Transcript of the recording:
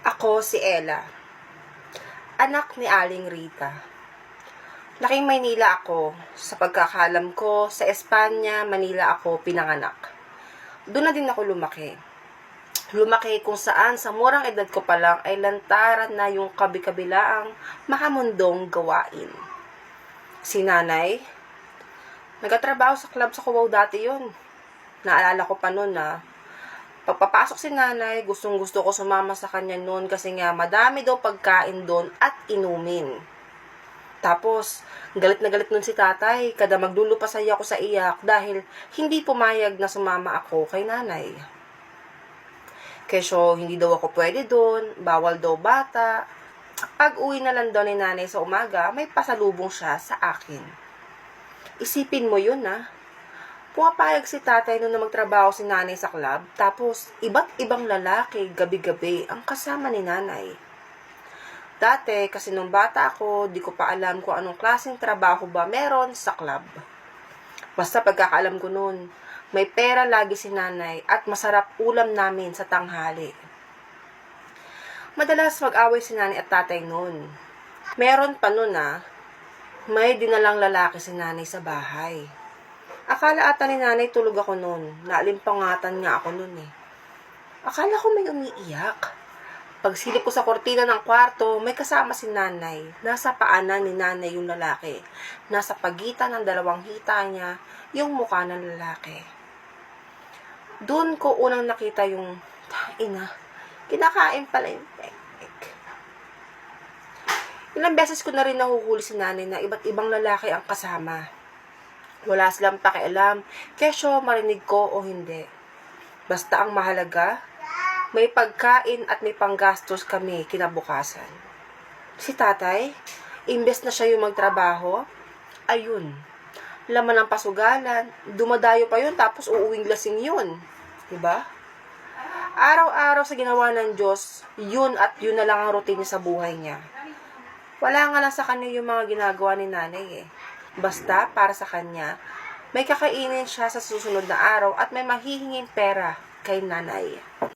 Ako si Ella. Anak ni Aling Rita. Laking Maynila ako. Sa pagkakalam ko, sa Espanya, Manila ako pinanganak. Doon na din ako lumaki. Lumaki kung saan sa murang edad ko pa lang ay lantaran na yung kabi-kabilaang makamundong gawain. Si nanay, nagatrabaho sa club sa Cubao dati yun. Naalala ko pa noon na pagpapasok si nanay, gustong gusto ko sumama sa kanya noon kasi nga madami daw pagkain doon at inumin. Tapos, galit na galit nun si tatay, kada maglulupasay ako sa iyak dahil hindi pumayag na sumama ako kay nanay. Kesyo, hindi daw ako pwede doon, bawal daw bata. Pag uwi na lang daw ni nanay sa umaga, may pasalubong siya sa akin. Isipin mo yun, ah. Pumapayag si tatay noon na magtrabaho si nanay sa club, tapos iba't ibang lalaki gabi-gabi ang kasama ni nanay. Dati, kasi nung bata ako, di ko pa alam kung anong klaseng trabaho ba meron sa club. Basta pagkakaalam ko noon, may pera lagi si nanay at masarap ulam namin sa tanghali. Madalas mag-away si nanay at tatay noon. Meron pa noon ah, may dinalang lalaki si nanay sa bahay. Akala ata ni nanay tulog ako noon. Naalimpangatan nga ako noon eh. Akala ko may umiiyak. Pagsilip ko sa kortina ng kwarto, may kasama si nanay. Nasa paanan ni nanay yung lalaki. Nasa pagitan ng dalawang hita niya, yung mukha ng lalaki. Doon ko unang nakita yung, ina, kinakain pala yung pekpek. Ilang beses ko na rin nahuhuli si nanay na iba't ibang lalaki ang kasama. Wala silang pakialam, kesyo marinig ko o hindi. Basta ang mahalaga, may pagkain at may panggastos kami kinabukasan. Si tatay, imbes na siya yung magtrabaho, ayun, laman ng pasugalan, dumadayo pa yun tapos uuwing lasing yun. Diba? Araw-araw sa ginawa ng Diyos, yun at yun na lang ang routine sa buhay niya. Wala nga lang sa kanya yung mga ginagawa ni nanay eh. Basta, para sa kanya, may kakainin siya sa susunod na araw at may mahihinging pera kay nanay.